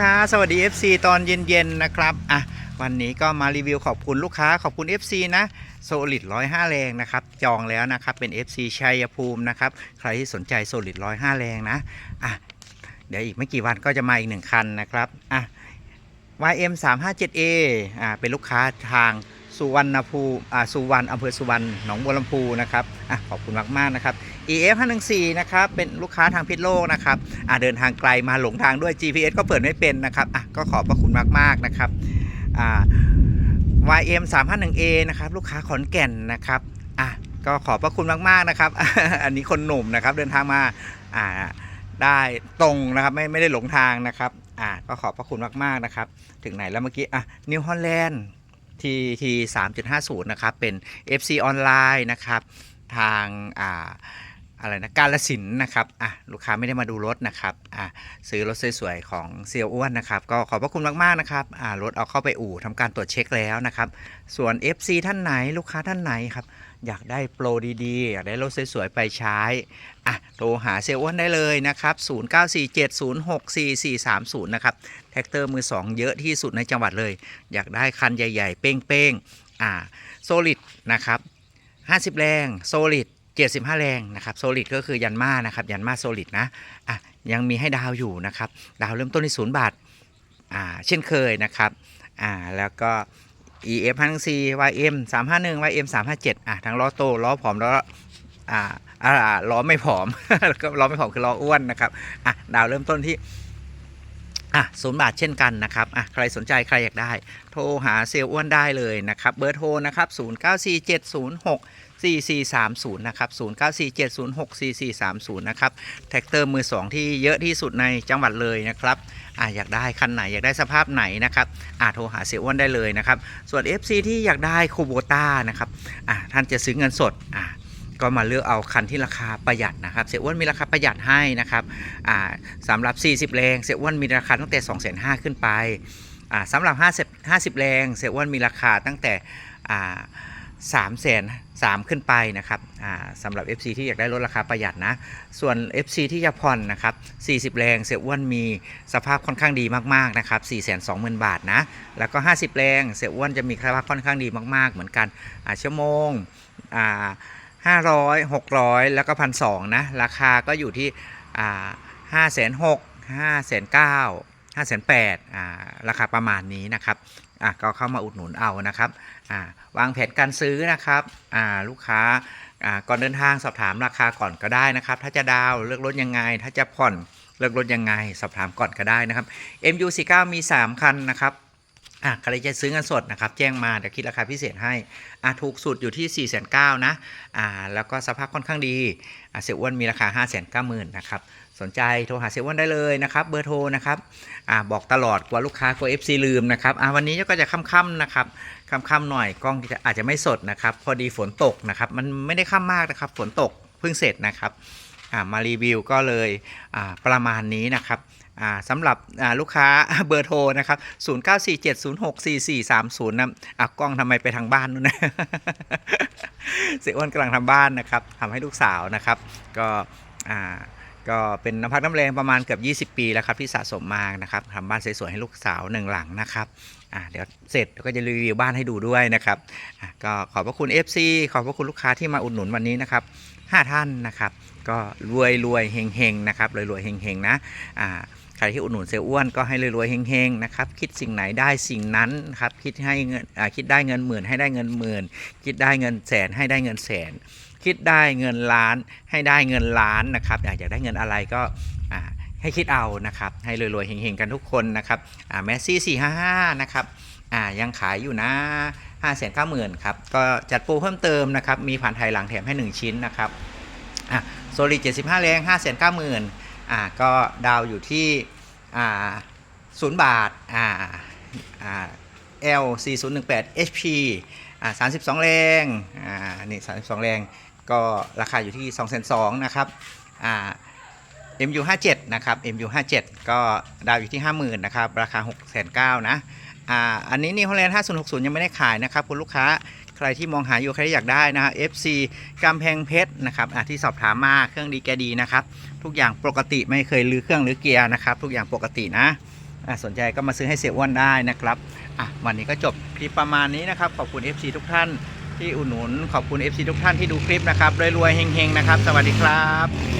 ค้าสวัสดี FC ตอนเย็นๆนะครับอะวันนี้ก็มารีวิวขอบคุณลูกค้าขอบคุณ FC นะโซลิด105 แรงนะครับจองแล้วนะครับเป็น FC ชัยภูมินะครับใครที่สนใจโซลิด105 แรงนะอะเดี๋ยวอีกไม่กี่วันก็จะมาอีกหนึ่งคันนะครับอะ YM 3 5 7 A อ่าเป็นลูกค้าทาง สุวรรณภูอ่าสุวรรณอำเภอสุวรรณหนองบัวลำพูนะครับอะขอบคุณมากๆนะครับ EF 514นะครับเป็นลูกค้าทางพิษโลกนะครับอะเดินทางไกลมาหลงทางด้วย GPS ก็เปิดไม่เป็นนะครับอะก็ขอบพระคุณมากๆนะครับอ่า YM 351A นะครับลูกค้าขอนแก่นนะครับอะก็ขอบพระคุณมากๆนะครับ อันนี้คนหนุ่มนะครับเดินทางมาอ่าได้ตรงนะครับไม่ไม่ได้หลงทางนะครับอะก็ขอบพระคุณมากๆนะครับ ถึงไหนแล้วเมื่อกี้อะนิวฮอลแลนด์ ทีที3.50 นะครับ เป็น FC ออนไลน์นะครับ ทางอ่า อะไรนะการละสินนะครับอะลูกค้าไม่ได้มาดูรถนะครับอะซื้อรถสวยๆของเซียวอ้วนนะครับ ก็ขอบพระคุณมากๆนะครับอ่ารถเอาเข้าไปอู่ทำการตรวจเช็คแล้วนะครับ ส่วน FC ท่านไหนลูกค้าท่านไหนครับอยากได้โปรดีๆ อยากได้รถสวยๆไปใช้อะโทรหาเซียวอ้วนได้เลยนะครับ 0947064430 นะครับแท็กเตอร์มือ 2 เยอะที่สุดในจังหวัดเลย อยากได้คันใหญ่ๆ เป้งๆอ่าโซลิดนะครับ50 แรงโซลิด 75แรงนะครับโซลิดก็คือยันมานะครับยันมาโซลิดนะอะยังมีให้ดาวอยู่นะครับดาวเริ่มต้นที่0บาทอ่าเช่นเคยนะครับอ่าแล้วก็ EF 1 4 YM 351 YM 357อะทั้งล้อโตล้อผอมล้ออ่าอ่าล้อไม่ผอมแล้วก็ล้อไม่ผอมคือล้ออ้วนนะครับอะดาวเริ่มต้นที่อะศูนย์บาทเช่นกันนะครับอะใครสนใจใครอยากได้ โทรหาเซลล์อ้วนได้เลยนะครับ เบอร์โทรนะครับ 094706 4430 นะครับ 094706 4430 นะครับ แท็กเตอร์มือ 2 ที่เยอะที่สุดในจังหวัดเลยนะครับอะอยากได้คันไหนอยากได้สภาพไหนนะครับอะโทรหาเซลล์อ้วนได้เลยนะครับ ส่วน FC ที่อยากได้คูโบต้านะครับอะท่านจะซื้อเงินสดอะก็มาเลือกเอาคันที่ราคาประหยัดนะครับ เสียอ้วนมีราคาประหยัดให้นะครับอ่าสำหรับ 40 แรง เสียอ้วนมีราคาตั้งแต่ 2 5 0 0 0ขึ้นไปอ่าสำหรับ 50 50 แรง เสียอ้วนมีราคาตั้งแต่อ่า 3 0 0 0 0 3 ขึ้นไปนะครับสำหรับ FC ที่อยากได้ลดราคาประหยัดนะ ส่วน FC ที่จะผ่อนนะครับ 40 แรงเสียอ้วนมีสภาพค่อนข้างดีมากๆนะครับ 4 2 0 0 0 0 บาทนะ แล้วก็ 50 แรงเสียอ้วนจะมีสภาพค่อนข้างดีมาก ๆ เหมือนกันอ่าชั่วโมงอ่า500 600แล้วก็พันสนะ ราคาก็อยู่ที่อ่าห้าแสนหกห้าแสนเก้าห้าแสนแปดอ่าราคาประมาณนี้นะครับ อะก็เข้ามาอุดหนุนเอานะครับอ่าวางแผนการซื้อนะครับอ่าลูกค้าอ่าก่อนเดินทางสอบถามราคาก่อนก็ได้นะครับ ถ้าจะดาวเลือกรถยังไง ถ้าจะผ่อนเลือกรถยังไง สอบถามก่อนก็ได้นะครับ MU49 มี 3 คันนะครับ อะใครจะซื้อเงินสดนะครับ แจ้งมาเดี๋ยวคิดราคาพิเศษให้อะถูกสุดอยู่ที่ 4 9 0 0 0นะอ่าแล้วก็สภาพค่อนข้างดีอะเสียอ้วนมีราคา 5 9 0 0 0 0นะครับสนใจโทรหาเซเว่นได้เลยนะครับ เบอร์โทรนะครับอ่าบอกตลอดกว่าลูกค้ากลัว FC ลืมนะครับอ่าวันนี้ก็จะค่ำๆนะครับค่ำๆหน่อยกล้องจะอาจจะไม่สดนะครับ พอดีฝนตกนะครับมันไม่ได้ค่ำมากนะครับ ฝนตกเพิ่งเสร็จนะครับอ่ามารีวิวก็เลยอ่าประมาณนี้นะครับ สำหรับลูกค้าเบอร์โทรนะครับ0947064430นะอะกล้องทำไมไปทางบ้านนู่นนะเสียอ้วนกำลังทำบ้านนะครับทำให้ลูกสาวนะครับ ก็อ่าก็เป็นน้ำพักน้ำแรงประมาณเกือบ20 ปีแล้วครับที่สะสมมานะครับทำบ้านสวยๆให้ลูกสาวหนึ่งหลังนะครับอ่าเดี๋ยวเสร็จก็จะรีวิวบ้านให้ดูด้วยนะครับอะก็ขอบพระคุณ FC ขอบพระคุณลูกค้าที่มาอุดหนุนวันนี้นะครับ5ท่านนะครับ ก็รวยรวยเฮงเฮงนะครับรวยรวยเฮงเฮงนะอ่า ใครที่อุดหนุนเซลอ้วนก็ให้รวยๆเฮงเฮงๆนะครับคิดสิ่งไหนได้สิ่งนั้นครับคิดให้เงินคิดได้เงินหมื่นให้ได้เงินหมื่นคิดได้เงินแสนให้ได้เงินแสน คิดได้เงินล้านให้ได้เงินล้านนะครับอยากจะได้เงินอะไรก็ให้คิดเอานะครับให้รวยๆเฮงๆกันทุกคนนะครับอ่าแมสซี่สี่ห้าห้านะครับอ่ายังขายอยู่นะห้าแสนเก้าหมื่นครับก็จัดโปรเพิ่มเติมนะครับมีผ่านไทยหลังแถมให้ 1 ชิ้นนะครับอะโซลิดเจ็ดสิบห้าแรงห้าแสนเก้าหมื่นอ่าก็ดาวอยู่ที่ อ่าศูนย์บาทอ่าอ่า L 4018 HP อ่า32 แรงอ่านี่32 แรง ก็ราคาอยู่ที่ 2 2 0 0 0นะครับอ่า MU 57นะครับ MU 57ก็ดาวอยู่ที่ 50,000นะครับ ราคา 6 9 0 0 0นะ อ่าอันนี้นี่ฮอลแลนด์5060 ยังไม่ได้ขายนะครับคุณลูกค้าใครที่มองหาอยู่ใครที่อยากได้นะฮะ FC กำแพงเพชรนะครับที่สอบถามมาเครื่องดีแกดีนะครับ ทุกอย่างปกติไม่เคยลือเครื่องหรือเกียร์นะครับ ทุกอย่างปกตินะะสนใจก็มาซื้อให้เสียอ้วนได้นะครับวันนี้ก็จบคลิปประมาณนี้นะครับ ขอบคุณ FC ทุกท่านที่อุดหนุน ขอบคุณ FC ทุกท่านที่ดูคลิปนะครับรวยๆเฮงๆนะครับ สวัสดีครับ